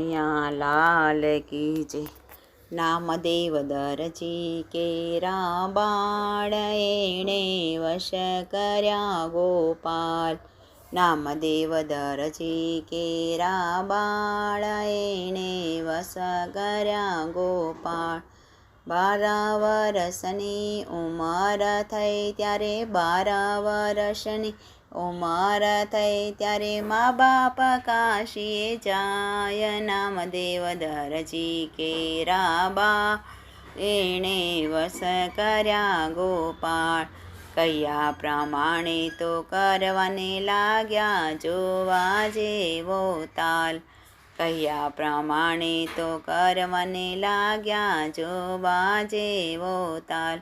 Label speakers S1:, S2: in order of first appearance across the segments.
S1: કનૈયા લાલ કી નામદેવ દરજી કેરા બાળ એણે વશ કર્યા ગોપાલ. નામદેવ દરજી કેરા બાળ એણે વશ કર્યા ગોપાળ બાર વરસની ઉંમર થઈ ત્યારે બારા વરસની ઉંમર થઈ ત્યારે મા બાપ કાશીએ જાય નામદેવ દરજી કેરાબા એણે વસ કર્યા ગોપાળ, કયા પ્રમાણે તો કરવાને લાગ્યા જોવા જેવો તાલ. કયા પ્રમાણે તો કરવાને લાગ્યા જોવા જેવો તાલ.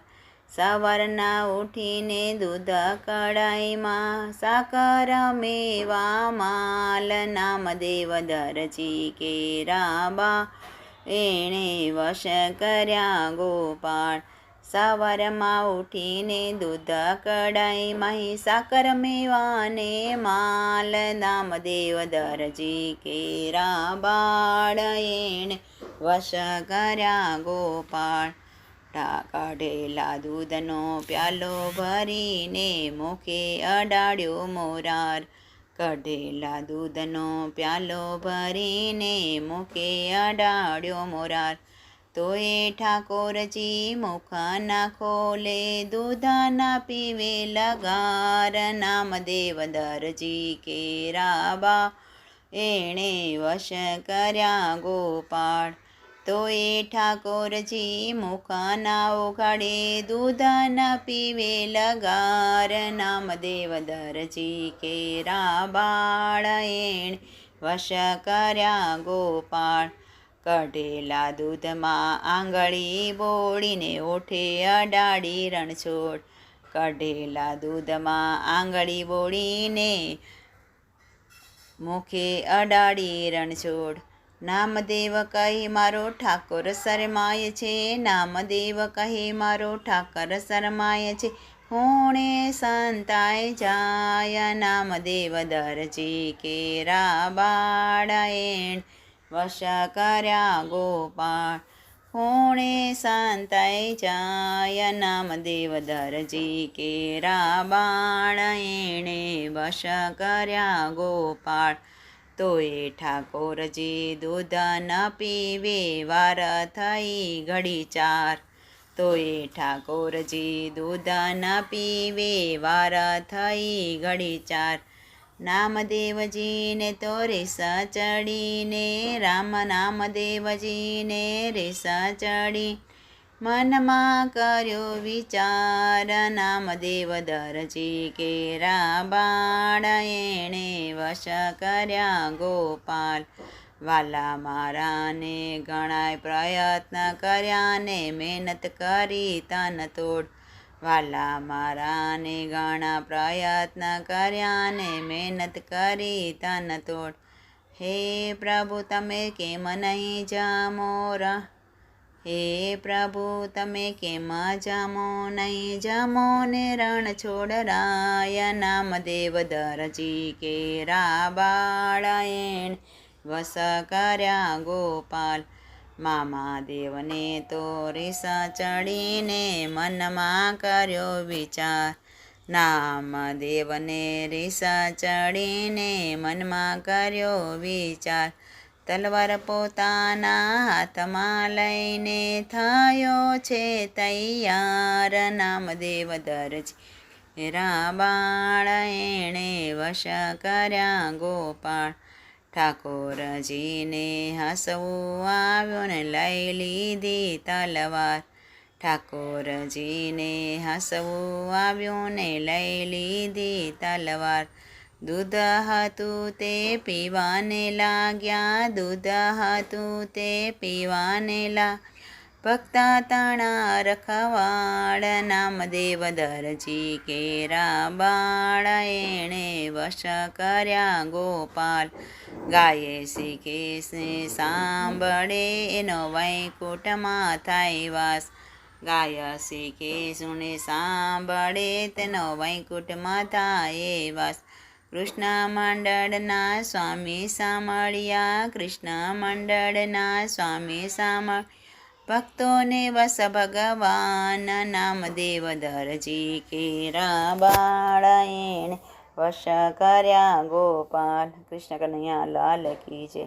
S1: સવારના ઉઠીને દૂધ કડાઈમાં સાકર મેવા માલ નામદેવ દરજી કેરાબા એણે વશ કર્યા ગોપાળ. સવારમાં ઉઠીને દૂધ કડાઈમાં સાકર મેવાને માલ નામદેવ દરજી કેરા બાળ એણે વશ કર્યા ગોપાળ. ટા કાઢેલા દૂધનો પ્યાલો ભરીને મુખે અડાડ્યો મોરાર કઢેલા દૂધનો પ્યાલો ભરીને મુખે અડાડ્યો મોરાર તોય એ ઠાકોરજી મુખ ના ખોલે દૂધ ના પીવે લગાર નામદેવ દરજી કેરાબા એણે વશ કર્યા ગોપાળ તો એ ઠાકોરજી મુખાના ઓગાડે દૂધના પીવે લગાર. નામદેવ દરજી કેરા બાળ એણ વશ કર્યા ગોપાળ. કઢેલા દૂધમાં આંગળી બોળીને ઓઠે અડાડી રણછોડ. કઢેલા દૂધમાં આંગળી બોળીને મુખે અડાડી રણછોડ. નામદેવ કહે મારો ઠાકોર શરમાય છે નામદેવ કહે મારો ઠાકર શરમાય છે. હોણે સંતાય જાય, નામદેવ દરજી કેરા બાળાયણ વશ કર્યા ગોપાળ. હોણે સંતાય જાય, નામદેવ દરજી કેરા બાળાયણે વશ કર્યા ગોપાળ. તોય ઠાકોરજી દૂધ ન પીવે વાર થઈ ઘડી ચાર. તોય ઠાકોરજી દૂધ ન પીવે વાર થઈ ઘડી ચાર. નામદેવજીને તો રીસ ચડીને, રામ નામદેવજીને રીસ ચડી મનમાં કર્યો વિચાર નામદેવ દરજી કેરા બાળ એણે વશ કર્યા ગોપાલ. વાલા મારાને ઘણાય પ્રયત્ન કર્યા ને મહેનત કરી તન તોડ. વાલા મારાને ઘણા પ્રયત્ન કર્યા ને મહેનત કરી તન તોડ. હે પ્રભુ તમે કેમ નહીં જામો રા હે પ્રભુ, તમે કેમ જામો? નહીં જમો? ને રણ છોડરાય નામદેવ દરજી કેરા બાળાયણ વસ કર્યા ગોપાલ, મામા દેવને તો રીસ ચડીને મનમાં કર્યો વિચાર. નામ દેવને રીસ ચડીને મનમાં કર્યો વિચાર. તલવાર પોતાના હાથમાં લઈને થયો છે તૈયાર નામદેવ દરજી. રાબાળ એણે વશ કર્યા ગોપાળ. ઠાકોરજીને હસવું આવ્યું ને લઈ લીધી તલવાર. ઠાકોરજીને હસવું આવ્યું ને લઈ લીધી તલવાર. દૂધ હતું તે પીવાને લાગ્યા દૂધ હતું તે પીવાને લા ભક્તા તણા રખવાડ નામદેવ દરજી કેરા બાળ એણે વશ કર્યા ગોપાલ ગાયે શીખે છે સાંભળે એનો વૈકુંઠમાં થાય વાસ ગાય શીખે સુને સાંભળે તેનો વૈકુંઠમાં થાય વાસ કૃષ્ણ મંડળના સ્વામી સામળિયા કૃષ્ણ મંડળના સ્વામી સામળ ભક્તોને વસ ભગવાન નામદેવ દરજી કેરા બાળાયણ વશ કર્યા ગોપાલ. કૃષ્ણ કનૈયા લાલ કી જય.